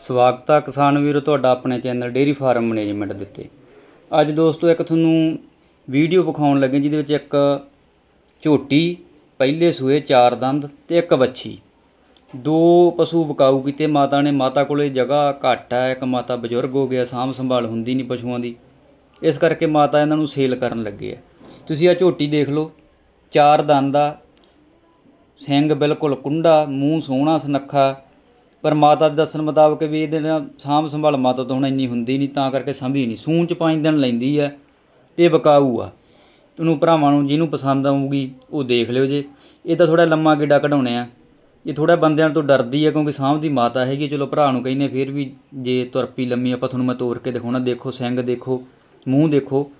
ਸਵਾਗਤ ਆ ਕਿਸਾਨ ਵੀਰੋ ਤੁਹਾਡਾ ਆਪਣੇ ਚੈਨਲ ਡੇਅਰੀ ਫਾਰਮ ਮੈਨੇਜਮੈਂਟ ਦੇ ਉੱਤੇ। ਅੱਜ ਦੋਸਤੋ ਇੱਕ ਤੁਹਾਨੂੰ ਵੀਡੀਓ ਵਿਖਾਉਣ ਲੱਗੇ ਜਿਹਦੇ ਵਿੱਚ ਇੱਕ ਝੋਟੀ, ਪਹਿਲੇ ਸੂਏ, ਚਾਰ ਦੰਦ ਤੇ ਇੱਕ ਬੱਚੀ ਦੋ ਪਸ਼ੂ ਬਕਾਊ ਕੀਤੇ, ਮਾਤਾ ਨੇ ਮਾਤਾ ਕੋਲੇ ਜਗ੍ਹਾ ਘੱਟ ਹੈ ਇੱਕ ਮਾਤਾ ਬਜ਼ੁਰਗ ਹੋ ਗਿਆ, ਸਾਂਭ ਸੰਭਾਲ ਹੁੰਦੀ ਨਹੀਂ ਪਸ਼ੂਆਂ ਦੀ। ਇਸ ਕਰਕੇ ਮਾਤਾ ਇਹਨਾਂ ਨੂੰ ਸੇਲ ਕਰਨ ਲੱਗੇ ਆ। ਤੁਸੀਂ ਆ ਝੋਟੀ ਦੇਖ ਲਓ, ਚਾਰ ਦੰਦ ਆ ਸਿੰਘ ਬਿਲਕੁਲ ਕੁੰਡਾ, ਮੂੰਹ ਸੋਹਣਾ ਸੁਨੱਖਾ ਪਰ ਮਾਤਾ ਦੇ ਦੱਸਣ ਮੁਤਾਬਕ ਵੀ ਇਹਦੇ ਨਾਲ ਸਾਂਭ ਸੰਭਾਲ ਮਾਤਾ ਤੋਂ ਹੁਣ ਇੰਨੀ ਹੁੰਦੀ ਨਹੀਂ, ਤਾਂ ਕਰਕੇ ਸੰਭੀ ਨਹੀਂ। ਸੂਣ ਚ ਪੰਜ ਦਿਨ ਲੈਂਦੀ ਹੈ ਅਤੇ ਵਿਕਾਊ ਆ। ਉਹਨੂੰ ਭਰਾਵਾਂ ਨੂੰ ਜਿਹਨੂੰ ਪਸੰਦ ਆਊਗੀ, ਉਹ ਦੇਖ ਲਿਓ ਜੇ। ਇਹ ਤਾਂ ਥੋੜ੍ਹਾ ਲੰਮਾ ਗੇੜਾ ਕਢਾਉਣੇ ਆ। ਇਹ ਥੋੜ੍ਹਾ ਬੰਦਿਆਂ ਤੋਂ ਡਰਦੀ ਹੈ ਕਿਉਂਕਿ ਸਾਂਭ ਦੀ ਮਾਤਾ ਹੈਗੀ। ਚਲੋ ਭਰਾ ਨੂੰ ਕਹਿੰਦੇ ਫਿਰ ਵੀ ਜੇ ਤੁਰਪੀ ਲੰਮੀ, ਆਪਾਂ ਤੁਹਾਨੂੰ ਮੈਂ ਤੋਰ ਕੇ ਦਿਖਾਉਣਾ। ਦੇਖੋ ਸਿੰਘ ਦੇਖੋ, ਮੂੰਹ ਦੇਖੋ।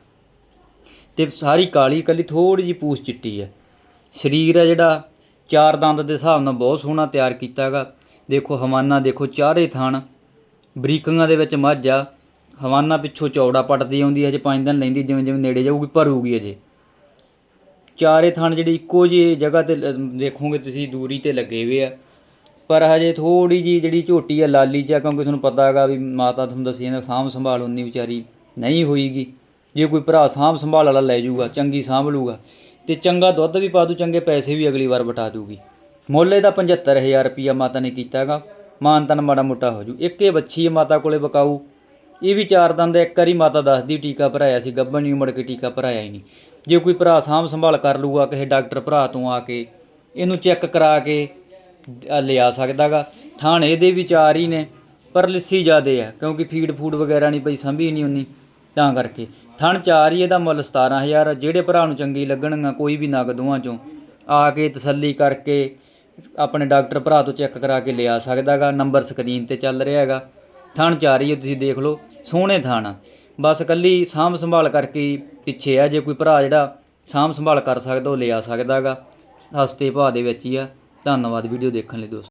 ਤੇ ਸਾਰੀ ਕਾਲੀ ਕੱਲੀ ਥੋੜੀ ਜੀ ਪੂਛ ਚਿੱਟੀ ਹੈ ਸਰੀਰ ਹੈ ਜਿਹੜਾ, ਚਾਰ ਦੰਦ ਦੇ ਹਿਸਾਬ ਨਾਲ ਬਹੁਤ ਸੋਹਣਾ ਤਿਆਰ ਕੀਤਾ ਹੈਗਾ ਦੇਖੋ ਹਵਾਨਾ ਦੇਖੋ ਚਾਰੇ ਥਣ ਬਰੀਕਾਂ ਦੇ ਵਿੱਚ ਮੱਝ ਆ, ਹਵਾਨਾ ਪਿੱਛੋਂ ਚੌੜਾ ਪੱਟਦੀ ਆਉਂਦੀ ਹੈ ਜੇ ਪੰਜ ਦਿਨ ਲੈਂਦੀ, ਜਿਵੇਂ ਜਿਵੇਂ ਨੇੜੇ ਜਾਊਗੀ ਭਰੂਗੀ ਅਜੇ ਚਾਰੇ ਥਣ ਜਿਹੜੀ ਇੱਕੋ ਜਿਹੀ ਜਗ੍ਹਾ ਤੇ ਲ- ਦੇਖੋਗੇ ਤੁਸੀਂ, ਦੂਰੀ ਤੇ ਲੱਗੇ ਹੋਏ ਆ। ਪਰ ਹਜੇ ਥੋੜੀ ਜੀ ਜਿਹੜੀ ਝੋਟੀ ਆ ਲਾਲੀ ਚ ਆ, ਕਿਉਂਕਿ ਤੁਹਾਨੂੰ ਪਤਾ ਹੈਗਾ ਵੀ ਮਾਤਾ ਤੁਹਾਨੂੰ ਦੱਸੀ ਜਾਂਦਾ, ਸਾਂਭ ਸੰਭਾਲ ਉਨੀ ਵਿਚਾਰੀ ਨਹੀਂ ਹੋਈਗੀ। ਜੇ ਕੋਈ ਭਰਾ ਸਾਂਭ ਸੰਭਾਲ ਵਾਲਾ ਲੈ ਜਾਊਗਾ, ਚੰਗੀ ਸਾਂਭ ਲੂਗਾ ਤੇ ਚੰਗਾ ਦੁੱਧ ਵੀ ਪਾ ਦੂ, ਚੰਗੇ ਪੈਸੇ ਵੀ ਅਗਲੀ ਵਾਰ ਵਟਾ ਦੂਗੀ ਮੁੱਲ ਇਹਦਾ 75000 ਰੁਪਈਆ ਮਾਤਾ ਨੇ ਕੀਤਾ ਹੈਗਾ। ਮਾਨ ਤਨ ਮਾੜਾ ਮੋਟਾ ਹੋ ਜੂ। ਇੱਕ ਇਹ ਬੱਚੀ ਹੈ ਮਾਤਾ ਕੋਲੇ ਬਕਾਊ। ਇਹ ਵੀ ਚਾਰ ਦੰਦ ਇੱਕ ਵਾਰੀ ਮਾਤਾ ਦੱਸਦੀ ਟੀਕਾ ਭਰਾਇਆ ਸੀ। ਗੱਭਣ ਨਹੀਂ ਮੁੜ ਕੇ ਟੀਕਾ ਭਰਾਇਆ ਹੀ ਨਹੀਂ। ਜੇ ਕੋਈ ਭਰਾ ਸਾਂਭ ਸੰਭਾਲ ਕਰ ਲੂਗਾ, ਕਿਸੇ ਡਾਕਟਰ ਭਰਾ ਤੋਂ ਆ ਕੇ, ਇਹਨੂੰ ਚੈੱਕ ਕਰਾ ਕੇ ਦ- ਲਿਆ ਸਕਦਾਗਾ। ਥਾਣ ਇਹਦੇ ਵੀ ਚਾਰ ਹੀ ਨੇ, ਪਰ ਲਿੱਸੀ ਜ਼ਿਆਦੇ ਆ, ਕਿਉਂਕਿ ਫੀਡ ਫੂਡ ਵਗੈਰਾ ਨਹੀਂ ਪਈ, ਸੰਭੀ ਨਹੀਂ ਉਨੀ ਤਾਂ ਕਰਕੇ। ਥਣ ਚਾਰ ਹੀ ਇਹਦਾ ਮੁੱਲ 17000 ਜਿਹੜੇ ਭਰਾ ਨੂੰ ਚੰਗੀ ਲੱਗਣਗੀਆਂ, ਕੋਈ ਵੀ ਨਗ ਦੋਵਾਂ ਚੋਂ। ਆ ਕੇ ਤਸੱਲੀ ਕਰਕੇ ਆਪਣੇ ਡਾਕਟਰ ਭਰਾ ਤੋਂ ਚੈੱਕ ਕਰਾ ਕੇ ਲਿਆ ਸਕਦਾ ਗਾ ਨੰਬਰ ਸਕਰੀਨ ਤੇ ਚੱਲ ਰਿਹਾ ਹੈਗਾ। ਥਣ ਚਾ ਰਹੀ ਹੈ, ਤੁਸੀਂ ਦੇਖ ਲਓ, ਸੋਹਣੇ ਥਣ ਬਸ ਕੱਲੀ ਸਾਂਭ ਸੰਭਾਲ ਕਰਕੇ ਪਿੱਛੇ ਆ, ਜੇ ਕੋਈ ਭਰਾ ਜਿਹੜਾ ਸਾਂਭ ਸੰਭਾਲ ਕਰ ਸਕਦਾ, ਉਹ ਲਿਆ ਸਕਦਾ ਗਾ ਸਸਤੇ ਭਾਅ ਦੇ ਵਿੱਚ ਹੀ ਆ। ਧੰਨਵਾਦ ਵੀਡੀਓ ਦੇਖਣ ਲਈ ਦੋਸਤੋ।